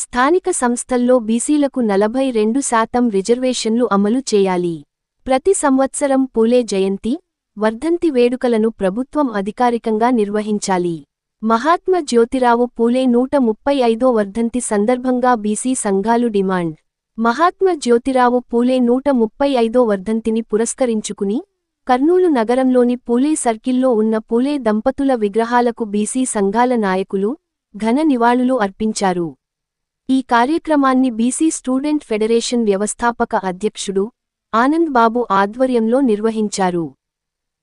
స్థానిక సంస్థల్లో బీసీలకు నలభై రెండు శాతం రిజర్వేషన్లు అమలు చేయాలి. ప్రతి సంవత్సరం పూలే జయంతి వర్ధంతి వేడుకలను ప్రభుత్వం అధికారికంగా నిర్వహించాలి. మహాత్మా జ్యోతిరావు పూలే నూట ముప్పై ఐదో వర్ధంతి సందర్భంగా బీసీ సంఘాలు డిమాండ్. మహాత్మా జ్యోతిరావు పూలే నూట ముప్పై ఐదో వర్ధంతిని పురస్కరించుకుని కర్నూలు నగరంలోని పూలే సర్కిల్లో ఉన్న పూలే దంపతుల విగ్రహాలకు బీసీ సంఘాల నాయకులు ఘన నివాళులు అర్పించారు. ఈ కార్యక్రమాన్ని బీసీ స్టూడెంట్ ఫెడరేషన్ వ్యవస్థాపక అధ్యక్షుడు ఆనంద్ బాబు ఆధ్వర్యంలో నిర్వహించారు.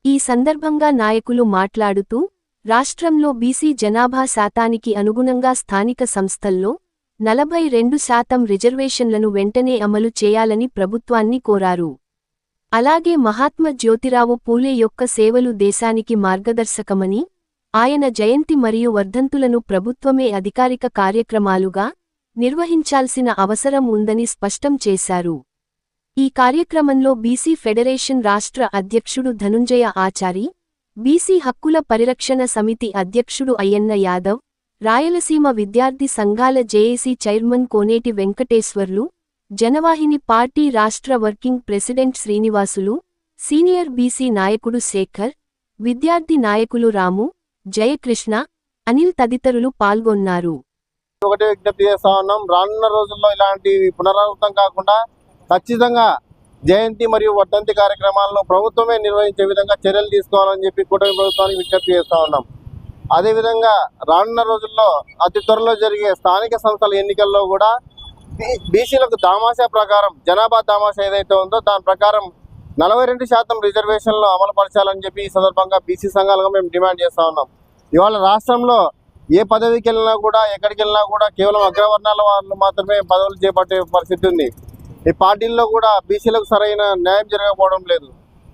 ఈ సందర్భంగా నాయకులు మాట్లాడుతూ రాష్ట్రంలో బీసీ జనాభా శాతానికి అనుగుణంగా స్థానిక సంస్థల్లో నలభై రెండు శాతం రిజర్వేషన్లను వెంటనే అమలు చేయాలని ప్రభుత్వాన్ని కోరారు. అలాగే మహాత్మ జ్యోతిరావు పూలే యొక్క సేవలు దేశానికి మార్గదర్శకమని ఆయన జయంతి మరియు వర్ధంతులను ప్రభుత్వమే అధికారిక కార్యక్రమాలుగా నిర్వహించాల్సిన అవసరం ఉందని స్పష్టం చేశారు. ఈ కార్యక్రమంలో బీసీ ఫెడరేషన్ రాష్ట్ర అధ్యక్షుడు ధనుంజయ ఆచారి బీసీ హక్కుల పరిరక్షణ సమితి అధ్యక్షుడు అయ్యన్న యాదవ్ రాయలసీమ విద్యార్థి సంఘాల JAC chairman Koneti Venkateswarlu Janavahini party రాష్ట్ర working president Srinivasulu senior BC నాయకుడు శేఖర్ విద్యార్థి నాయకులు రాము జయకృష్ణ అనిల్ తదితరులు పాల్గొన్నారు. ఒకటే విజ్ఞప్తి చేస్తా ఉన్నాం. రానున్న రోజుల్లో ఇలాంటి పునరావృతం కాకుండా ఖచ్చితంగా జయంతి మరియు వర్ధంతి కార్యక్రమాలను ప్రభుత్వమే నిర్వహించే విధంగా చర్యలు తీసుకోవాలని చెప్పి కూటమి ప్రభుత్వానికి విజ్ఞప్తి చేస్తా ఉన్నాం. అదేవిధంగా రానున్న రోజుల్లో అతి త్వరలో జరిగే స్థానిక సంస్థల ఎన్నికల్లో కూడా బీసీలకు దామాషా ప్రకారం జనాభా దామాషా ఏదైతే ఉందో దాని ప్రకారం నలభై రెండు శాతం రిజర్వేషన్లు అమలుపరచాలని చెప్పి ఈ సందర్భంగా బీసీ సంఘాలుగా మేము డిమాండ్ చేస్తూ ఉన్నాం. ఇవాళ రాష్ట్రంలో ఏ పదవికి వెళ్ళినా కూడా ఎక్కడికి వెళ్ళినా కూడా కేవలం అగ్రవర్ణాల వాళ్ళు మాత్రమే పదవులు చేపట్టే పరిస్థితి ఉంది. ఈ పార్టీల్లో కూడా బీసీలకు సరైన న్యాయం జరగకపోవడం లేదు.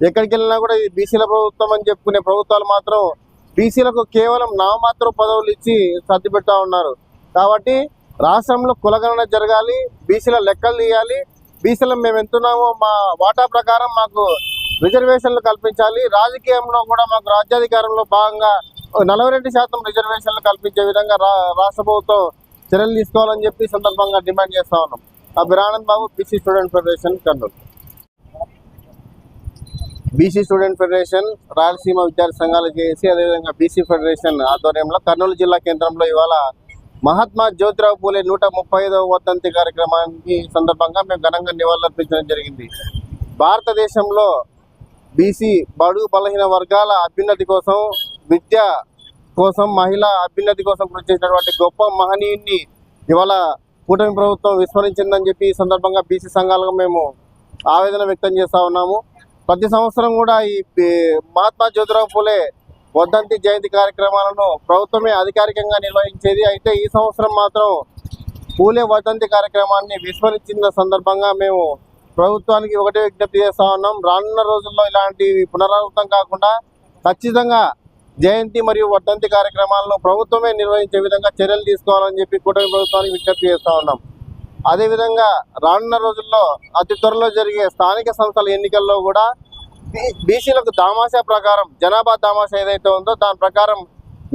ఎక్కడికి వెళ్ళినా కూడా ఇది బీసీల ప్రభుత్వం అని చెప్పుకునే ప్రభుత్వాలు మాత్రం బీసీలకు కేవలం నామమాత్ర పదవులు ఇచ్చి సర్ది పెడతా ఉన్నారు. కాబట్టి రాష్ట్రంలో కులగణన జరగాలి బీసీల లెక్కలు తీయాలి. బీసీలో మేము ఎంతున్నామో మా వాటా ప్రకారం మాకు రిజర్వేషన్లు కల్పించాలి. రాజకీయంలో కూడా మాకు రాజ్యాధికారంలో భాగంగా నలభై రెండు శాతం రిజర్వేషన్లు కల్పించే విధంగా రా రాష్ట్ర ప్రభుత్వం చర్యలు తీసుకోవాలని చెప్పి సందర్భంగా డిమాండ్ చేస్తా ఉన్నాం. Abhiranand Babu BC student federation Kurnool. BC student federation Rayalaseema విద్యార్థి సంఘాలు చేసి అదేవిధంగా బీసీ ఫెడరేషన్ ఆధ్వర్యంలో కర్నూలు జిల్లా కేంద్రంలో ఇవాళ మహాత్మా జ్యోతిరావు పూలే నూట ముప్పై ఐదవ వర్ధంతి కార్యక్రమానికి సందర్భంగా మేము ఘనంగా నివాళులర్పించడం జరిగింది. భారతదేశంలో బీసీ బడుగు బలహీన వర్గాల అభ్యున్నతి కోసం విద్య కోసం మహిళా అభ్యున్నతి కోసం కృషి చేసినటువంటి గొప్ప మహనీయుని ఇవాళ కూటమి ప్రభుత్వం విస్మరించిందని చెప్పి ఈ సందర్భంగా బీసీ సంఘాలుగా మేము ఆవేదన వ్యక్తం చేస్తా ఉన్నాము. ప్రతి సంవత్సరం కూడా ఈ మహాత్మా జ్యోతిరావు పూలే వర్ధంతి జయంతి కార్యక్రమాలను ప్రభుత్వమే అధికారికంగా నిర్వహించేది. అయితే ఈ సంవత్సరం మాత్రం పూలే వర్ధంతి కార్యక్రమాన్ని విస్మరించిన సందర్భంగా మేము ప్రభుత్వానికి ఒకటే విజ్ఞప్తి చేస్తా ఉన్నాం. రానున్న రోజుల్లో ఇలాంటి పునరావృతం కాకుండా ఖచ్చితంగా జయంతి మరియు వర్ధంతి కార్యక్రమాలను ప్రభుత్వమే నిర్వహించే విధంగా చర్యలు తీసుకోవాలని చెప్పి కూటమి ప్రభుత్వానికి విజ్ఞప్తి చేస్తా ఉన్నాం. అదేవిధంగా రానున్న రోజుల్లో అతి త్వరలో జరిగే స్థానిక సంస్థల ఎన్నికల్లో కూడా బీసీలకు దామాషా ప్రకారం జనాభా దామాషా ఏదైతే ఉందో దాని ప్రకారం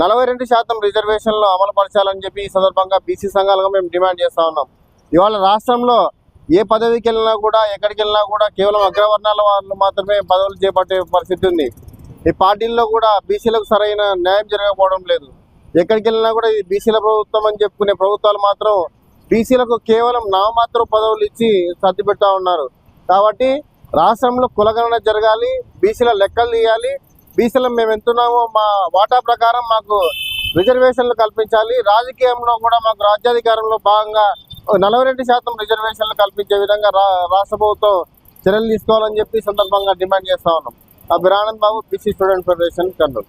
నలభై రెండు శాతం రిజర్వేషన్లు అమలుపరచాలని చెప్పి ఈ సందర్భంగా బీసీ సంఘాలుగా మేము డిమాండ్ చేస్తూ ఉన్నాం. ఇవాళ రాష్ట్రంలో ఏ పదవికి వెళ్ళినా కూడా ఎక్కడికి వెళ్ళినా కూడా కేవలం అగ్రవర్ణాల వాళ్ళు మాత్రమే పదవులు చేపట్టే పరిస్థితి ఉంది. ఈ పార్టీల్లో కూడా బీసీలకు సరైన న్యాయం జరగకపోవడం లేదు. ఎక్కడికి వెళ్ళినా కూడా ఇది బీసీల ప్రభుత్వం అని చెప్పుకునే ప్రభుత్వాలు మాత్రం బీసీలకు కేవలం నామమాత్ర పదవులు ఇచ్చి సర్దిపెడతా ఉన్నారు. కాబట్టి రాష్ట్రంలో కులగణన జరగాలి బీసీల లెక్కలు తీయాలి. బీసీలో మేము ఎంతున్నామో మా వాటా ప్రకారం మాకు రిజర్వేషన్లు కల్పించాలి. రాజకీయంలో కూడా మాకు రాజ్యాధికారంలో భాగంగా నలభై రెండు శాతం రిజర్వేషన్లు కల్పించే విధంగా రా రాష్ట్ర ప్రభుత్వం చర్యలు తీసుకోవాలని చెప్పి సందర్భంగా డిమాండ్ చేస్తా ఉన్నాం. Abhiranand Babu BC student federation Kurnool.